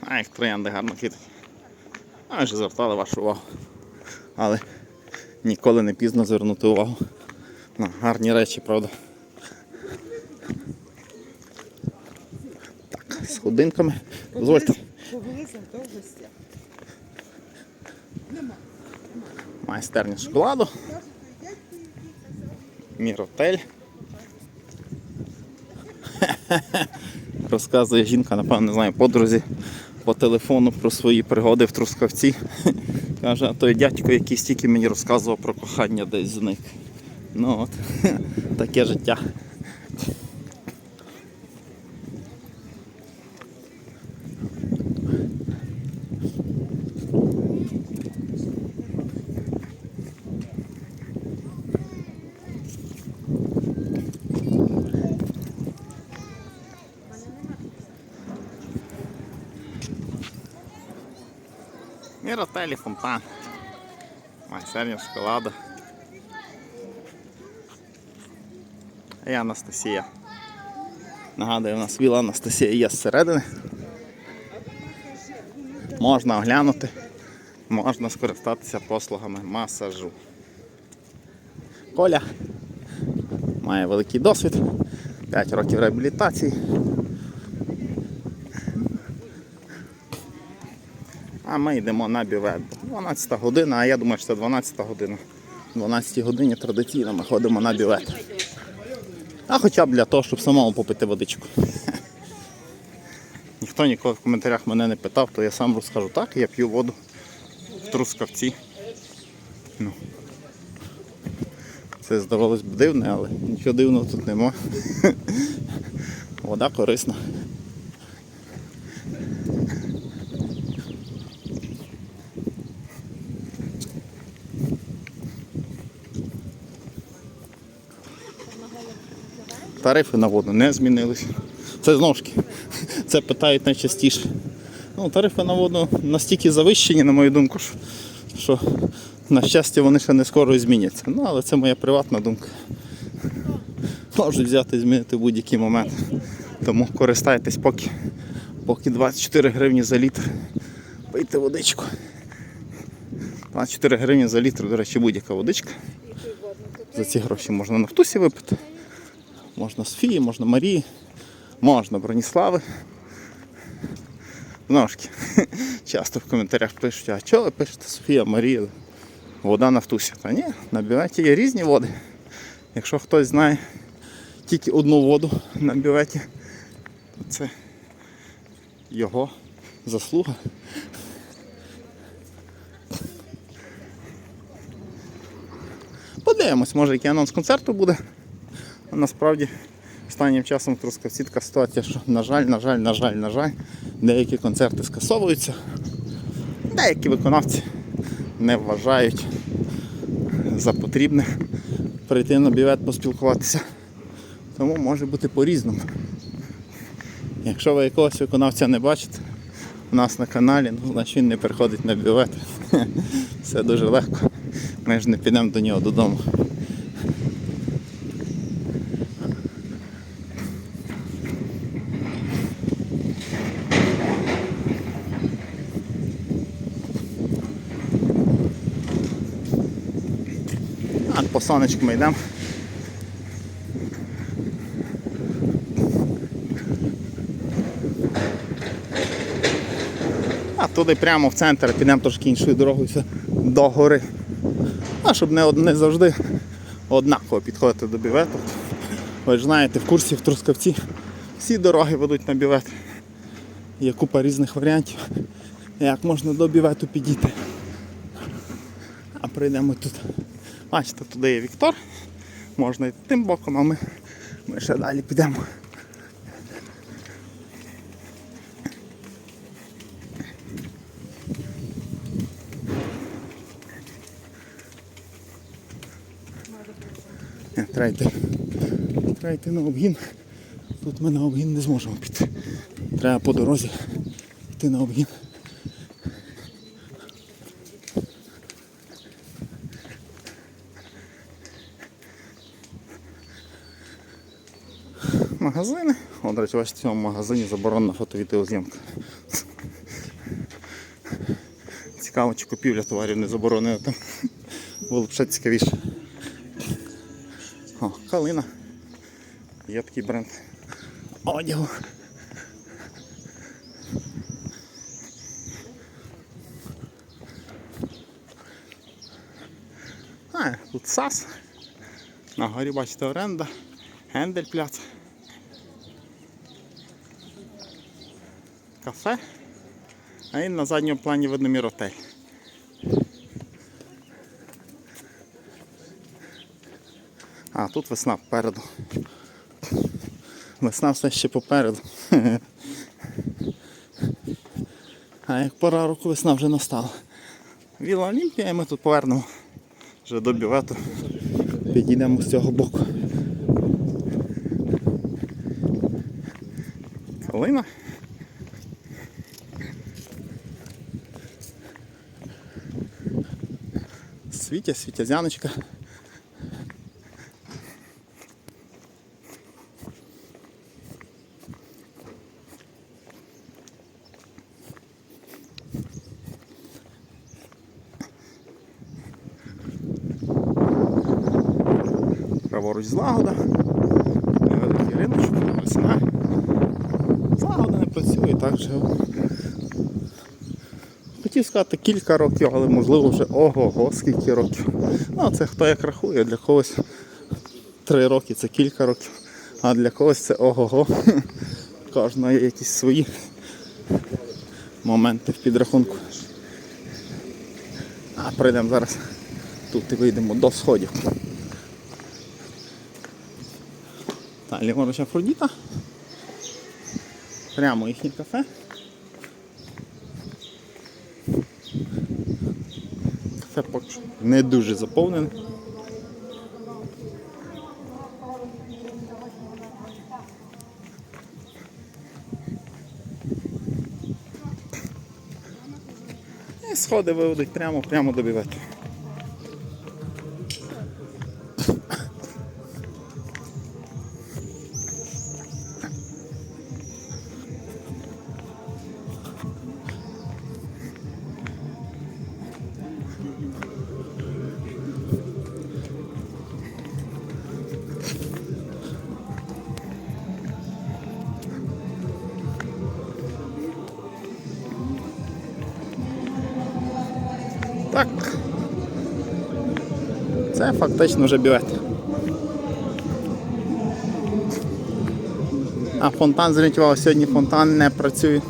А як троянди гарно квітуть. А вже звертали вашу увагу. Але ніколи не пізно звернути увагу на гарні речі, правда. Так, з годинками. Гостя. Майстерня шоколаду. Міротель. Розказує жінка, напевно, не знаю, подрузі по телефону про свої пригоди в Трускавці. Каже, а той дядько, який стільки мені розказував про кохання, десь зник. Ну от, таке життя. Міротелі, фонтан. Майстерня шоколаду. А я Анастасія. Нагадую, у нас віла Анастасія є зсередини. Можна оглянути, можна скористатися послугами масажу. Коля має великий досвід, 5 років реабілітації. А ми йдемо на бювет. 12 година, а я думаю, що це 12 година. В 12 годині традиційно ми ходимо на бювет. А хоча б для того, щоб самому попити водичку. Ніхто ніколи в коментарях мене не питав, то я сам розкажу так, я п'ю воду в трускавці. Ну. Це здавалось б дивне, але нічого дивного тут нема. Вода корисна. Тарифи на воду не змінились. Це знову ж таки, це питають найчастіше. Ну, тарифи на воду настільки завищені, на мою думку, що, що на щастя вони ще не скоро зміняться. Ну, але це моя приватна думка. Можуть взяти і змінити в будь-який момент. Тому користайтесь поки, поки 24 гривні за літр. Пийте водичку. 24 гривні за літр, до речі, будь-яка водичка. За ці гроші можна на втусі випити. Можна Софії, можна Марії, можна Броніслави. Таки, часто в коментарях пишуть, а чого ви пишете Софія, Марія? Вода на втусі. Та ні, на бюветі є різні води. Якщо хтось знає тільки одну воду на бюветі, то це його заслуга. Подивимось, може який анонс концерту буде. Насправді останнім часом Трускавці така ситуація, що на жаль, на жаль, на жаль, на жаль, деякі концерти скасовуються, деякі виконавці не вважають за потрібне прийти на бівет поспілкуватися. Тому може бути по-різному. Якщо ви якогось виконавця не бачите у нас на каналі, ну, значить він не приходить на бівет. Все дуже легко. Ми ж не підемо до нього додому. А по сонечку ми йдемо. А туди прямо в центр підемо трошки іншою дорогою до гори. А щоб не, не завжди однаково підходити до бівету. Ви ж знаєте, в курсі в Трускавці всі дороги ведуть на бівет. Є купа різних варіантів, як можна до бівету підійти. А прийдемо тут. Бачите, туди є Віктор. Можна йти тим боком, а ми, ми ще далі підемо. Треба йти на обгін. Тут ми на обгін не зможемо піти. Треба по дорозі йти на обгін. Магазини. О, до речі, бачите, в цьому магазині заборонена фото-відеозйомка. Цікаво, чи купівля товарів не заборонена там. Було б ще цікавіше. О, калина. Є такий бренд одягу. А, тут САС. На горі бачите оренда. Гендель Кафе. А і на задньому плані видно міротель. А, тут весна попереду. Весна все ще попереду. А як пора року весна вже настала. Віла Олімпія, і ми тут повернемо вже до бювету. Підійдемо з цього боку. Калина. Світя, світязяночка. Праворуч злагода. Невеликий риночок, весна. Злагода не працює так же. Хотів сказати кілька років, але можливо вже ого-го, скільки років. Ну, це хто як рахує, для когось три роки це кілька років, а для когось це ого-го. Кожного є якісь свої моменти в підрахунку. А прийдемо зараз тут і вийдемо до сходів. Та, ліворуч Афродіта. Прямо їхнє кафе поки що не дуже заповнений. Сходи виводить прямо, прямо до. Це фактично вже білет. А фонтан зорієнтував, сьогодні фонтан не працює.